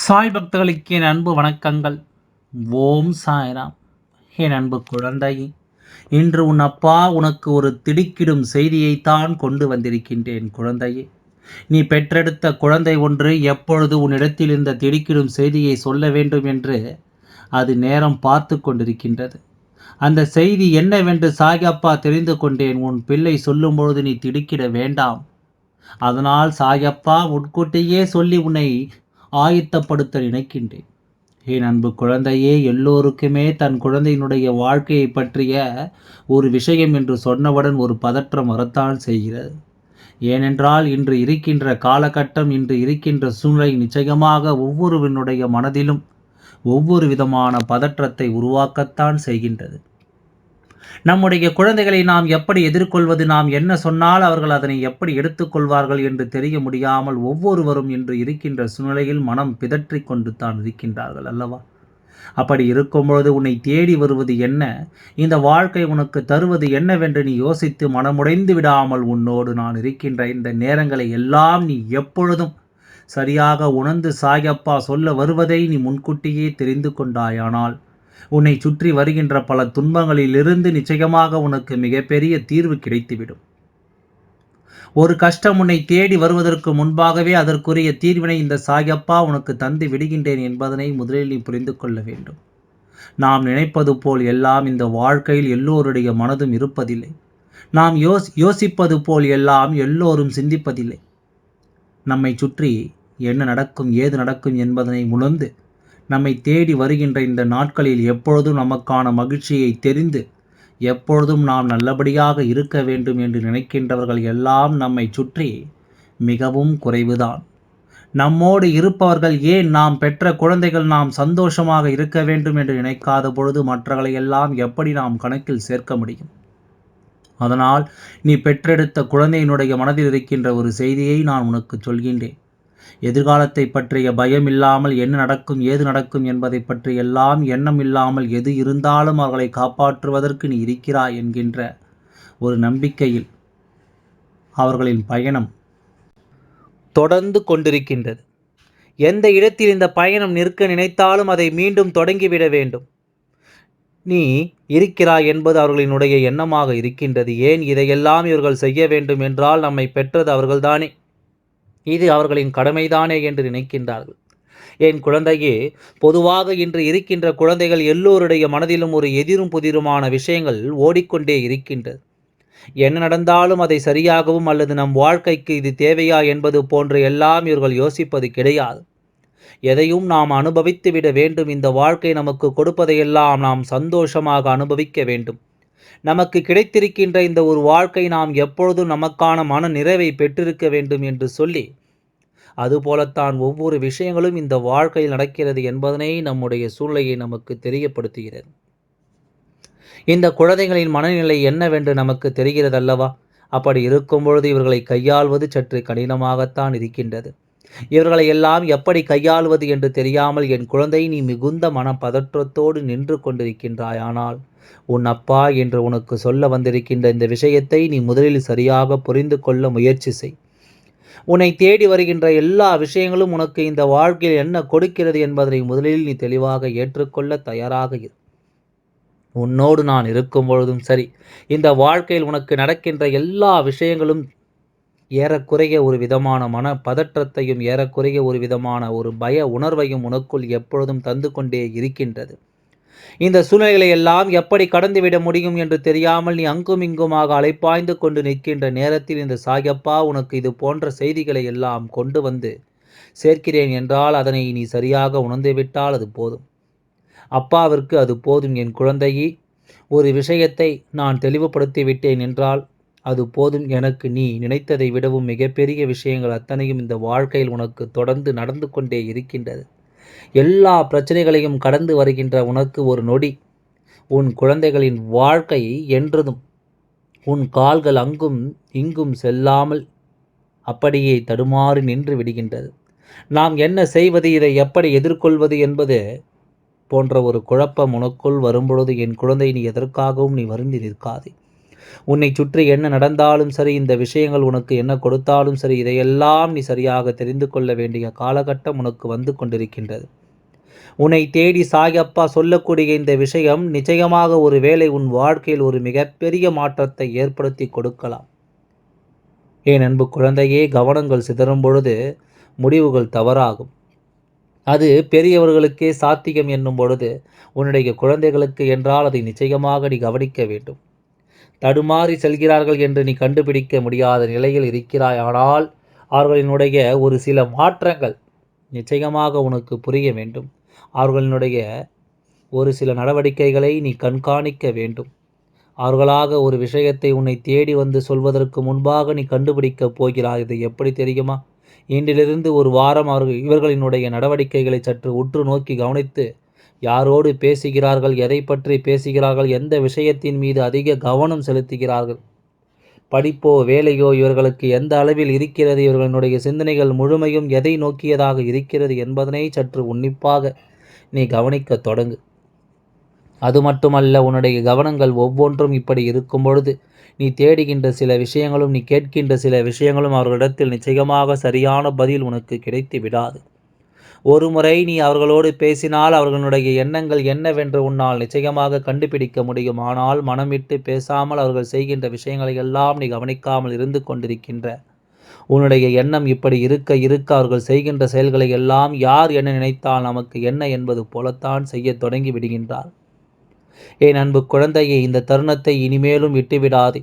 சாய் பக்தர்களுக்கு என் அன்பு வணக்கங்கள். ஓம் சாய்ராம். என் அன்பு குழந்தை இன்று உன் அப்பா உனக்கு ஒரு திடுக்கிடும் செய்தியைத்தான் கொண்டு வந்திருக்கின்றேன் குழந்தையே. நீ பெற்றெடுத்த குழந்தை ஒன்று எப்பொழுது உன்னிடத்தில் இந்த திடுக்கிடும் செய்தியை சொல்ல வேண்டும் என்று அது நேரம் பார்த்து கொண்டிருக்கின்றது. அந்த செய்தி என்னவென்று சாயப்பா தெரிந்து கொண்டேன். உன் பிள்ளை சொல்லும்பொழுது நீ திடுக்கிட வேண்டாம். அதனால் சாயப்பா முன்கூட்டியே சொல்லி உன்னை ஆயத்தப்படுத்த நினைக்கின்றேன். என் அன்பு குழந்தையே எல்லோருக்குமே தன் குழந்தையினுடைய வாழ்க்கையை பற்றிய ஒரு விஷயம் என்று சொன்னவுடன் ஒரு பதற்றம் வரத்தான் செய்கிறது. ஏனென்றால் இன்று இருக்கின்ற காலகட்டம் இன்று இருக்கின்ற சூழ்நிலை நிச்சயமாக ஒவ்வொருவனுடைய மனதிலும் ஒவ்வொரு விதமான பதற்றத்தை உருவாக்கத்தான் செய்கின்றது. நம்முடைய குழந்தைகளை நாம் எப்படி எதிர்கொள்வது நாம் என்ன சொன்னால் அவர்கள் அதனை எப்படி எடுத்துக்கொள்வார்கள் என்று தெரிய முடியாமல் ஒவ்வொருவரும் இன்று இருக்கின்ற சூழ்நிலையில் மனம் பிதற்றி கொண்டு தான் இருக்கின்றார்கள் அல்லவா? அப்படி இருக்கும்பொழுது உன்னை தேடி வருவது என்ன? இந்த வாழ்க்கை உனக்கு தருவது என்னவென்று நீ யோசித்து மனமுடைந்து விடாமல் உன்னோடு நான் இருக்கின்ற இந்த நேரங்களை எல்லாம் நீ எப்பொழுதும் சரியாக உணர்ந்து சாயப்பா சொல்ல வருவதை நீ முன்கூட்டியே தெரிந்து கொண்டாயானால் உன்னை சுற்றி வருகின்ற பல துன்பங்களிலிருந்து நிச்சயமாக உனக்கு மிகப்பெரிய தீர்வு கிடைத்துவிடும். ஒரு கஷ்டம் உன்னை தேடி வருவதற்கு முன்பாகவே அதற்குரிய தீர்வினை இந்த சாயப்பா உனக்கு தந்து விடுகின்றேன் என்பதனை முதலில் நீ புரிந்து கொள்ள வேண்டும். நாம் நினைப்பது போல் எல்லாம் இந்த வாழ்க்கையில் எல்லோருடைய மனதும் இருப்பதில்லை. நாம் யோஸ் யோசிப்பது போல் எல்லாம் எல்லோரும் சிந்திப்பதில்லை. நம்மை சுற்றி என்ன நடக்கும் ஏது நடக்கும் என்பதனை உணர்ந்து நம்மை தேடி வருகின்ற இந்த நாட்களில் எப்பொழுதும் நமக்கான மகிழ்ச்சியை தெரிந்து எப்பொழுதும் நாம் நல்லபடியாக இருக்க வேண்டும் என்று நினைக்கின்றவர்கள் எல்லாம் நம்மை சுற்றி மிகவும் குறைவுதான். நம்மோடு இருப்பவர்கள் ஏன் நாம் பெற்ற குழந்தைகள் நாம் சந்தோஷமாக இருக்க வேண்டும் என்று நினைக்காத பொழுது மற்றவர்களை எல்லாம் எப்படி நாம் கணக்கில் சேர்க்க முடியும்? அதனால் நீ பெற்றெடுத்த குழந்தையினுடைய மனதில் இருக்கின்ற ஒரு செய்தியை நான் உனக்கு சொல்கின்றேன். எதிர்காலத்தை பற்றிய பயம் இல்லாமல் என்ன நடக்கும் ஏது நடக்கும் என்பதை பற்றி எல்லாம் எண்ணம் இல்லாமல் எது இருந்தாலும் அவர்களை காப்பாற்றுவதற்கு நீ இருக்கிறாய் என்கின்ற ஒரு நம்பிக்கையில் அவர்களின் பயணம் தொடர்ந்து கொண்டிருக்கின்றது. எந்த இடத்தில் இந்த பயணம் நிற்க நினைத்தாலும் அதை மீண்டும் தொடங்கிவிட வேண்டும். நீ இருக்கிறாய் என்பது அவர்களினுடைய எண்ணமாக இருக்கின்றது. ஏன் இதையெல்லாம் இவர்கள் செய்ய வேண்டும் என்றால் நம்மை பெற்றது அவர்கள்தானே. இது அவர்களின் கடமைதானே என்று நினைக்கின்றார்கள். என் குழந்தையே பொதுவாக இன்று இருக்கின்ற குழந்தைகள் எல்லோருடைய மனதிலும் ஒரு எதிரும் புதிருமான விஷயங்கள் ஓடிக்கொண்டே இருக்கின்றது. என்ன நடந்தாலும் அதை சரியாகவும் அல்லது நம் வாழ்க்கைக்கு இது தேவையா என்பது போன்று எல்லாம் இவர்கள் யோசிப்பது கிடையாது. எதையும் நாம் அனுபவித்து விட வேண்டும். இந்த வாழ்க்கை நமக்கு கொடுப்பதையெல்லாம் நாம் சந்தோஷமாக அனுபவிக்க வேண்டும். நமக்கு கிடைத்திருக்கின்ற இந்த ஒரு வாழ்க்கை நாம் எப்பொழுதும் நமக்கான மன நிறைவை பெற்றிருக்க வேண்டும் என்று சொல்லி அதுபோலத்தான் ஒவ்வொரு விஷயங்களும் இந்த வாழ்க்கையில் நடக்கிறது என்பதனை நம்முடைய சூழ்நிலையை நமக்கு தெரியப்படுத்துகிறது. இந்த குழந்தைகளின் மனநிலை என்னவென்று நமக்கு தெரிகிறது அல்லவா அப்படி இருக்கும் பொழுது இவர்களை கையாள்வது சற்று கடினமாகத்தான் இருக்கின்றது. இவர்களை எல்லாம் எப்படி கையாளுவது என்று தெரியாமல் என் குழந்தை நீ மிகுந்த மன பதற்றத்தோடு நின்று கொண்டிருக்கின்றாய் ஆனால் உன் அப்பா என்று உனக்கு சொல்ல வந்திருக்கின்ற இந்த விஷயத்தை நீ முதலில் சரியாக புரிந்து கொள்ள முயற்சி செய். உன்னை தேடி வருகின்ற எல்லா விஷயங்களும் உனக்கு இந்த வாழ்க்கையில் என்ன கொடுக்கிறது என்பதை முதலில் நீ தெளிவாக ஏற்றுக்கொள்ள தயாராக இரு. உன்னோடு நான் இருக்கும் பொழுதும் சரி இந்த வாழ்க்கையில் உனக்கு நடக்கின்ற எல்லா விஷயங்களும் ஏறக்குறைய ஒரு விதமான மன பதற்றத்தையும் ஏறக்குறைய ஒரு விதமான ஒரு பய உணர்வையும் உனக்குள் எப்பொழுதும் தந்து கொண்டே இருக்கின்றது. இந்த சூழ்நிலைகளை எல்லாம் எப்படி கடந்துவிட முடியும் என்று தெரியாமல் நீ அங்கும் இங்குமாக அலைப்பாய்ந்து கொண்டு நிற்கின்ற நேரத்தில் இந்த சாயப்பா உனக்கு இது போன்ற செய்திகளை எல்லாம் கொண்டு வந்து சேர்க்கிறேன் என்றால் அதனை நீ சரியாக உணர்ந்துவிட்டால் அது போதும். அப்பாவிற்கு அது போதும் என் குழந்தையே. ஒரு விஷயத்தை நான் தெளிவுபடுத்தி விட்டேன் என்றால் அது போதும் எனக்கு நீ நினைத்ததை விடவும் மிகப்பெரிய விஷயங்கள் அத்தனையும் இந்த வாழ்க்கையில் உனக்கு தொடர்ந்து நடந்து கொண்டே இருக்கின்றது. எல்லா பிரச்சனைகளையும் கடந்து வருகின்ற உனக்கு ஒரு நொடி. உன் குழந்தைகளின் வாழ்க்கை என்றதும் உன் கால்கள் அங்கும் இங்கும் செல்லாமல் அப்படியே தடுமாறி நின்று விடுகின்றது. நாம் என்ன செய்வது இதை எப்படி எதிர்கொள்வது என்பது போன்ற ஒரு குழப்பம் உனக்குள் வரும்பொழுது என் குழந்தை நீ எதற்காகவும் நீ வருந்தி நிற்காதே. உன்னை சுற்றி என்ன நடந்தாலும் சரி இந்த விஷயங்கள் உனக்கு என்ன கொடுத்தாலும் சரி இதையெல்லாம் நீ சரியாக தெரிந்து கொள்ள வேண்டிய காலகட்டம் உனக்கு வந்து கொண்டிருக்கின்றது. உன்னை தேடி சாயப்பா சொல்லக்கூடிய இந்த விஷயம் நிச்சயமாக ஒரு வேளை உன் வாழ்க்கையில் ஒரு மிகப்பெரிய மாற்றத்தை ஏற்படுத்தி கொடுக்கலாம். ஏன் அன்பு குழந்தையே கவனங்கள் சிதறும் பொழுது முடிவுகள் தவறாகும். அது பெரியவர்களுக்கே சாத்தியம் என்னும் பொழுது உன்னுடைய குழந்தைகளுக்கு என்றால் அதை நிச்சயமாக நீ கவனிக்க வேண்டும். தடுமாறி செல்கிறார்கள் என்று நீ கண்டுபிடிக்க முடியாத நிலையில் இருக்கிறாய். ஆனால் அவர்களினுடைய ஒரு சில மாற்றங்கள் நிச்சயமாக உனக்கு புரிய வேண்டும். அவர்களினுடைய ஒரு சில நடவடிக்கைகளை நீ கண்காணிக்க வேண்டும். அவர்களாக ஒரு விஷயத்தை உன்னை தேடி வந்து சொல்வதற்கு முன்பாக நீ கண்டுபிடிக்கப் போகிறாய். இது எப்படி தெரியுமா? இன்றிலிருந்து ஒரு வாரம் அவர்கள் இவர்களினுடைய நடவடிக்கைகளை சற்று உற்று நோக்கி கவனித்து யாரோடு பேசுகிறார்கள் எதை பற்றி பேசுகிறார்கள் எந்த விஷயத்தின் மீது அதிக கவனம் செலுத்துகிறார்கள்? படிப்போ வேலையோ இவர்களுக்கு எந்த அளவில் இருக்கிறது? இவர்களுடைய சிந்தனைகள் முழுமையும் எதை நோக்கியதாக இருக்கிறது என்பதனை சற்று உன்னிப்பாக நீ கவனிக்க தொடங்கு. அது மட்டுமல்ல உன்னுடைய கவனங்கள் ஒவ்வொன்றும் இப்படி இருக்கும் பொழுது நீ தேடுகின்ற சில விஷயங்களும் நீ கேட்கின்ற சில விஷயங்களும் அவர்களிடத்தில் நிச்சயமாக சரியான பதில் உனக்கு கிடைத்து விடாது ஒரு முறை நீ அவர்களோடு பேசினால் அவர்களுடைய எண்ணங்கள் என்னவென்று உன்னால் நிச்சயமாக கண்டுபிடிக்க முடியும். ஆனால் மனம் விட்டு பேசாமல் அவர்கள் செய்கின்ற விஷயங்களை எல்லாம் நீ கவனிக்காமல் இருந்து கொண்டிருக்கின்ற. உன்னுடைய எண்ணம் இப்படி இருக்க இருக்க அவர்கள் செய்கின்ற செயல்களை எல்லாம் யார் என்ன நினைத்தால் நமக்கு என்ன என்பது போலத்தான் செய்ய தொடங்கி விடுகின்றார். என் அன்பு குழந்தையை இந்த தருணத்தை இனிமேலும் விட்டுவிடாதே.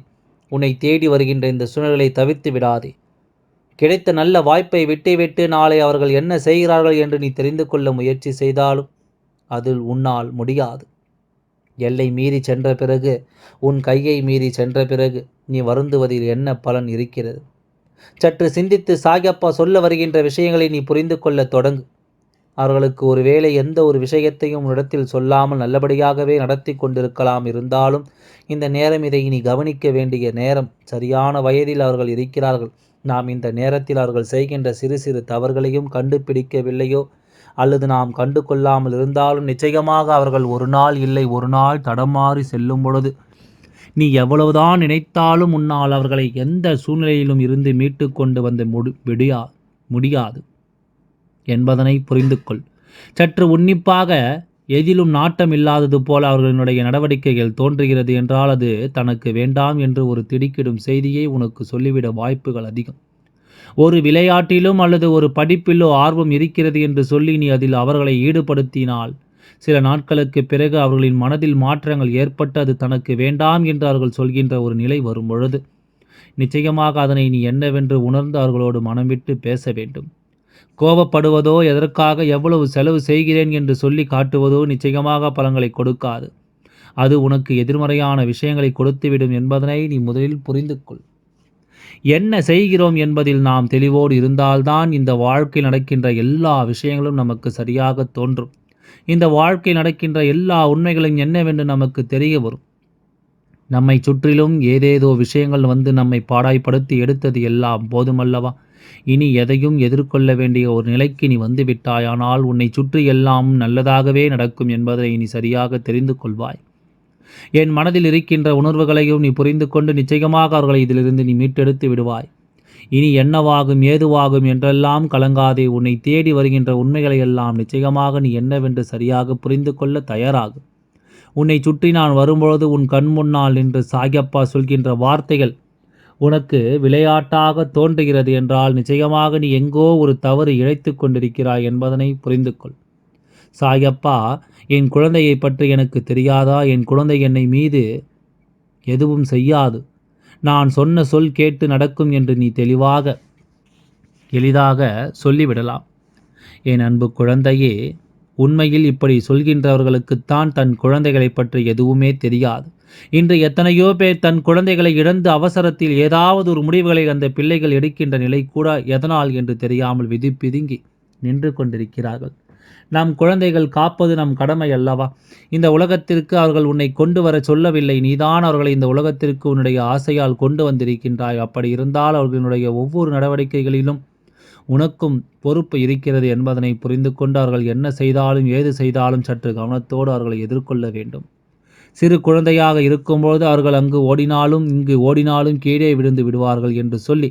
உன்னை தேடி வருகின்ற இந்த சூழ்நிலை தவிர்த்து விடாதே. கிடைத்த நல்ல வாய்ப்பை விட்டுவிட்டு நாளை அவர்கள் என்ன செய்கிறார்கள் என்று நீ தெரிந்து கொள்ள முயற்சி செய்தாலும் அதில் உன்னால் முடியாது. எல்லை மீறி சென்ற பிறகு உன் கையை மீறி சென்ற பிறகு நீ வருந்துவதில் என்ன பலன் இருக்கிறது? சற்று சிந்தித்து சாயப்பா சொல்ல வருகின்ற விஷயங்களை நீ புரிந்து கொள்ள தொடங்கு. அவர்களுக்கு ஒருவேளை எந்த ஒரு விஷயத்தையும் இடத்தில் சொல்லாமல் நல்லபடியாகவே நடத்தி கொண்டிருக்கலாம் இருந்தாலும் இந்த நேரம் இதை நீ கவனிக்க வேண்டிய நேரம் சரியான வயதில் அவர்கள் இருக்கிறார்கள். நாம் இந்த நேரத்தில் அவர்கள் செய்கின்ற சிறு சிறு தவறுகளையும் கண்டுபிடிக்கவில்லையோ? அல்லது நாம் கண்டு கொள்ளாமல் இருந்தாலும் நிச்சயமாக அவர்கள் ஒரு நாள் இல்லை ஒரு நாள் தடமாறி செல்லும் பொழுது. நீ எவ்வளவுதான் நினைத்தாலும் உன்னால் அவர்களை எந்த சூழ்நிலையிலும் இருந்து மீட்டு கொண்டு வந்து முடி விடியா முடியாது. என்பதனை புரிந்து கொள் சற்று உன்னிப்பாக எதிலும் நாட்டம் இல்லாதது போல அவர்களினுடைய நடவடிக்கைகள் தோன்றுகிறது என்றால் அது தனக்கு வேண்டாம் என்று ஒரு திடுக்கிடும் செய்தியை உனக்கு சொல்லிவிட வாய்ப்புகள் அதிகம். ஒரு விளையாட்டிலும் அல்லது ஒரு படிப்பிலோ ஆர்வம் இருக்கிறது என்று சொல்லி நீ அதில் அவர்களை ஈடுபடுத்தினால் சில நாட்களுக்கு பிறகு அவர்களின் மனதில் மாற்றங்கள் ஏற்பட்டு அது தனக்கு வேண்டாம் என்று அவர்கள் சொல்கின்ற ஒரு நிலை வரும் பொழுது நிச்சயமாக அதனை நீ என்னவென்று உணர்ந்து அவர்களோடு மனம் விட்டு பேச வேண்டும். கோபப்படுவதோ எதற்காக எவ்வளவு செலவு செய்கிறேன் என்று சொல்லி காட்டுவதோ நிச்சயமாக பலங்களை கொடுக்காது. அது உனக்கு எதிர்மறையான விஷயங்களை கொடுத்துவிடும் என்பதனை நீ முதலில் புரிந்து கொள் என்ன செய்கிறோம் என்பதில் நாம் தெளிவோடு இருந்தால்தான் இந்த வாழ்க்கை நடக்கின்ற எல்லா விஷயங்களும் நமக்கு சரியாக தோன்றும். இந்த வாழ்க்கை நடக்கின்ற எல்லா உண்மைகளும் என்னவென்று நமக்கு தெரிய வரும். நம்மை சுற்றிலும் ஏதேதோ விஷயங்கள் வந்து நம்மை பாடாய்ப்படுத்தி எடுத்தது எல்லாம் போதுமல்லவா? இனி எதையும் எதிர்கொள்ள வேண்டிய ஒரு நிலைக்கு நீ வந்துவிட்டாயானால் உன்னை சுற்றி எல்லாம் நல்லதாகவே நடக்கும் என்பதை நீ சரியாக தெரிந்து கொள்வாய். என் மனதில் இருக்கின்ற உணர்வுகளையும் நீ புரிந்து கொண்டு நிச்சயமாக அவர்களை இதிலிருந்து நீ மீட்டெடுத்து விடுவாய். இனி என்னவாகும் ஏதுவாகும் என்றெல்லாம் கலங்காதே. உன்னை தேடி வருகின்ற உண்மைகளை எல்லாம் நிச்சயமாக நீ என்னவென்று சரியாக புரிந்து கொள்ள தயாராகும் உன்னை சுற்றி நான் வரும்பொழுது உன் கண் முன்னால் நின்று சாகியப்பா சொல்கின்ற வார்த்தைகள் உனக்கு விளையாட்டாக தோன்றுகிறது என்றால் நிச்சயமாக நீ எங்கோ ஒரு தவறு இழைத்து கொண்டிருக்கிறாய் என்பதனை புரிந்து கொள் சாயப்பா என் குழந்தையை பற்றி எனக்கு தெரியாதா? என் குழந்தை என்னை மீது எதுவும் செய்யாது. நான் சொன்ன சொல் கேட்டு நடக்கும் என்று நீ தெளிவாக எளிதாக சொல்லிவிடலாம். என் அன்பு குழந்தையே உண்மையில் இப்படி சொல்கின்றவர்களுக்குத்தான் தன் குழந்தைகளை பற்றி எதுவுமே தெரியாது. இன்று எத்தனையோ பேர் தன் குழந்தைகளை இழந்து அவசரத்தில் ஏதாவது ஒரு முடிவுகளை அந்த பிள்ளைகள் எடுக்கின்ற நிலை கூட எதனால் என்று தெரியாமல் விதி பிதுங்கி நின்று கொண்டிருக்கிறார்கள். நம் குழந்தைகள் காப்பது நம் கடமை அல்லவா? இந்த உலகத்திற்கு அவர்கள் உன்னை கொண்டு வர சொல்லவில்லை. நீதான் அவர்களை இந்த உலகத்திற்கு உன்னுடைய ஆசையால் கொண்டு வந்திருக்கின்றாய். அப்படி இருந்தால் அவர்களுடைய ஒவ்வொரு நடவடிக்கைகளிலும் உனக்கும் பொறுப்பு இருக்கிறது என்பதனை புரிந்து கொண்டு அவர்கள் என்ன செய்தாலும் ஏது செய்தாலும் சற்று கவனத்தோடு அவர்களை எதிர்கொள்ள வேண்டும். சிறு குழந்தையாக இருக்கும்போது அவர்கள் அங்கு ஓடினாலும் இங்கு ஓடினாலும் கீழே விழுந்து விடுவார்கள் என்று சொல்லி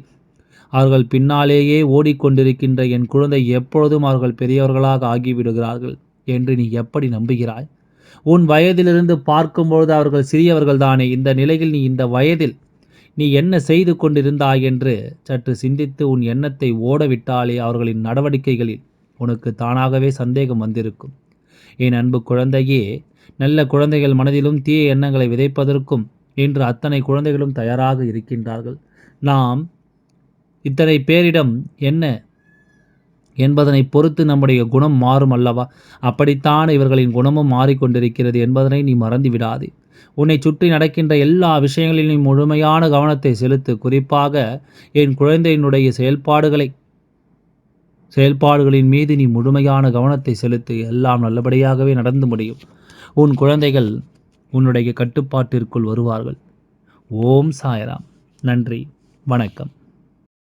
அவர்கள் பின்னாலேயே ஓடிக்கொண்டிருக்கின்ற என் குழந்தை எப்பொழுதும் அவர்கள் பெரியவர்களாக ஆகிவிடுகிறார்கள் என்று நீ எப்படி நம்புகிறாய்? உன் வயதிலிருந்து பார்க்கும்பொழுது அவர்கள் சிறியவர்கள் தானே இந்த நிலையில் நீ இந்த வயதில் நீ என்ன செய்து கொண்டிருந்தாய் என்று சற்று சிந்தித்து உன் எண்ணத்தை ஓடவிட்டாலே அவர்களின் நடவடிக்கைகளில் உனக்கு தானாகவே சந்தேகம் வந்திருக்கும். என் அன்பு குழந்தையே நல்ல குழந்தைகள் மனதிலும் தீய எண்ணங்களை விதைப்பதற்கும் இன்று அத்தனை குழந்தைகளும் தயாராக இருக்கின்றார்கள். நாம் இத்தனை பேரிடம் என்ன என்பதனை பொறுத்து நம்முடைய குணம் மாறும் அல்லவா? அப்படித்தான் இவர்களின் குணமும் மாறிக்கொண்டிருக்கிறது என்பதனை நீ மறந்து விடாதே உன்னை சுற்றி நடக்கின்ற எல்லா விஷயங்களிலும் முழுமையான கவனத்தை செலுத்து. குறிப்பாக என் குழந்தையினுடைய செயல்பாடுகளை செயல்பாடுகளின் மீது நீ முழுமையான கவனத்தை செலுத்து எல்லாம் நல்லபடியாகவே நடந்து முடியும். உன் குழந்தைகள் உன்னுடைய கட்டுப்பாட்டிற்குள் வருவார்கள். ஓம் சாய்ராம். நன்றி. வணக்கம்.